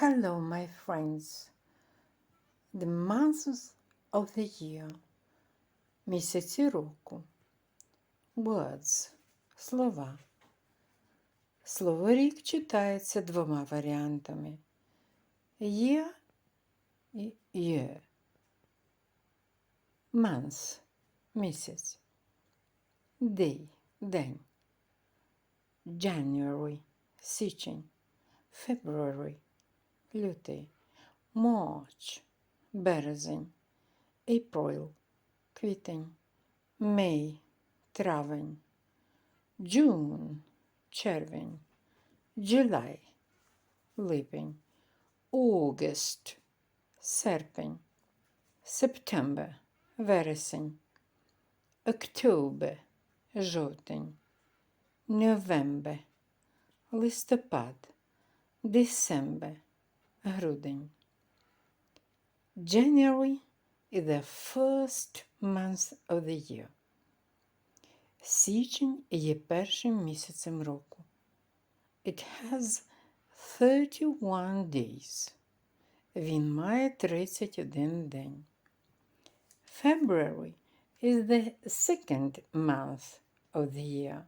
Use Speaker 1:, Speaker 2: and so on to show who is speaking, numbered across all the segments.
Speaker 1: Hello, my friends. The months of the year. Місяці року. Words. Слова. Слово рік читається двома варіантами. Year і year. Month. Місяць. Day. День. January. Січень. February. Лютий. March. Березень. April. Квітень. May. Травень. June. Червень. July. Липень. August. Серпень. September. Вересень. October. Жовтень. November. Листопад. December. Грудень. January is the first month of the year. Січень є першим місяцем року. It has 31 days. Він має 31 день. February is the second month of the year.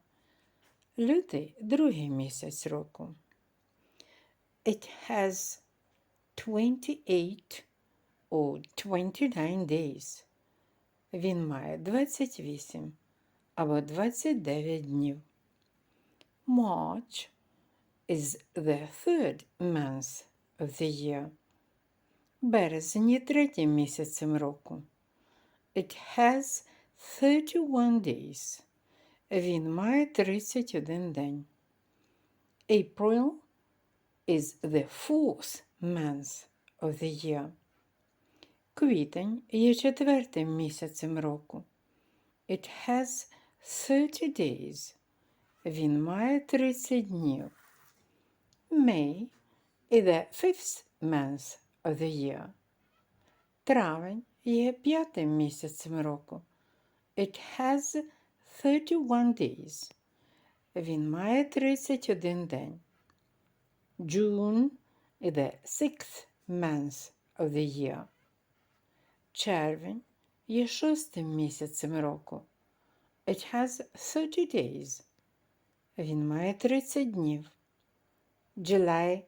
Speaker 1: Лютий другий місяць року. It has 28 or 29 days. Він має 28 або 29 днів. March is the third month of the year. Березень є третім місяцем року. It has 31 days. Він має 31 день. April is the fourth month of the year. Квітень є четвертим місяцем року. It has 30 days. Він має 30 днів. May is the fifth month of the year. Травень є п'ятим місяцем року. It has 31 days. Він має 31 день. June is the sixth month of the year. Червень є шостим місяцем року. It has 30 days. Він має 30 днів. July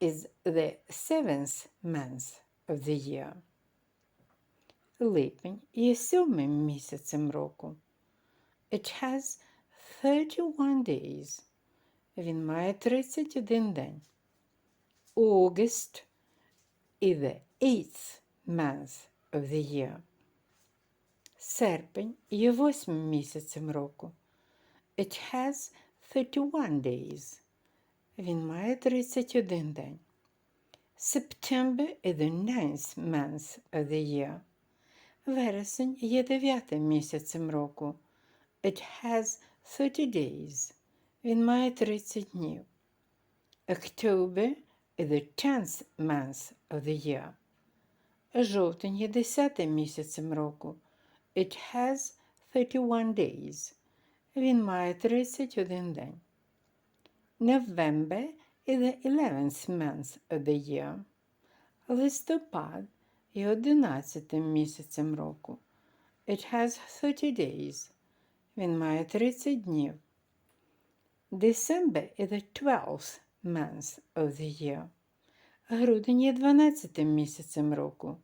Speaker 1: is the seventh month of the year. Липень є сьомим місяцем року. It has 31 days. Він має 31 день. August is the eighth month of the year. Серпень є восьмим місяцем року. It has 31 days. Він має 31 день. September is the ninth month of the year. Вересень є дев'ятим місяцем року. It has 30 days. Він має 30 днів. October is the tenth month of the year. Жовтень є десятим місяцем року. It has 31 days. Він має 31 день. November is the 11th month of the year. Листопад є 11 місяцем року. It has 30 days. Він має 30 днів. December is the 12th month of the year. Грудень є 12 місяцем року.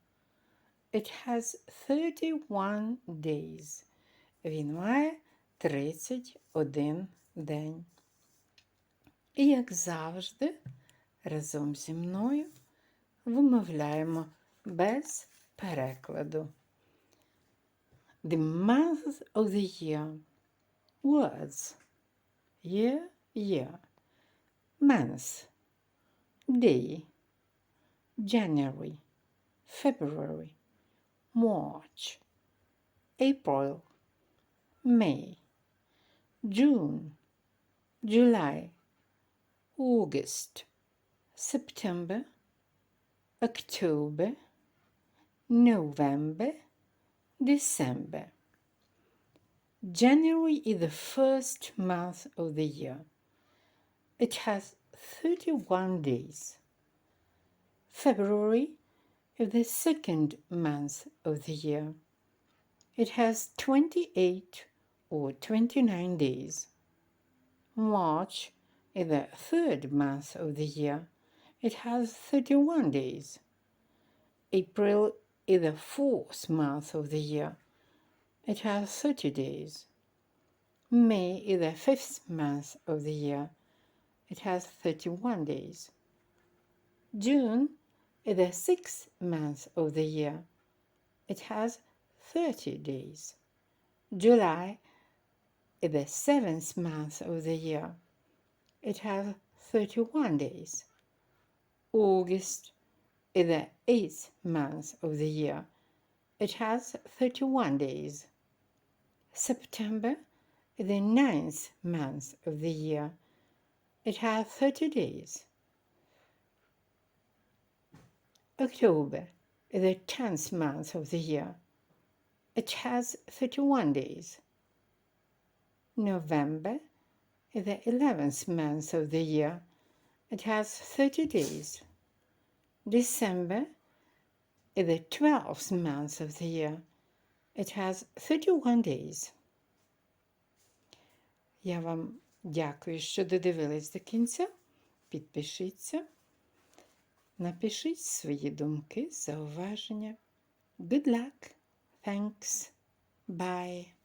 Speaker 1: It has 31 days. Він має 31 день. І, як завжди, разом зі мною вимовляємо без перекладу. The month of the year. Words. Year, year. Month. Day. January. February. March. April. May. June. July. August. September. October. November. December. January is the first month of the year. It has 31 days. February is the second month of the year. It has 28 or 29 days. March is the third month of the year. It has 31 days. April is the fourth month of the year. It has 30 days. May is the fifth month of the year. It has 31 days. June is the sixth month of the year. It has 30 days. July is the seventh month of the year. It has 31 days. August is the eighth month of the year. It has 31 days. September is the ninth month of the year. It has 30 days. October is the tenth month of the year. It has 31 days. November is the eleventh month of the year. It has 30 days. December is the twelfth month of the year. It has 31 days. Я вам дякую, що додивились до кінця. Підпишіться, напишіть свої думки, зауваження. Good luck. Thanks. Bye.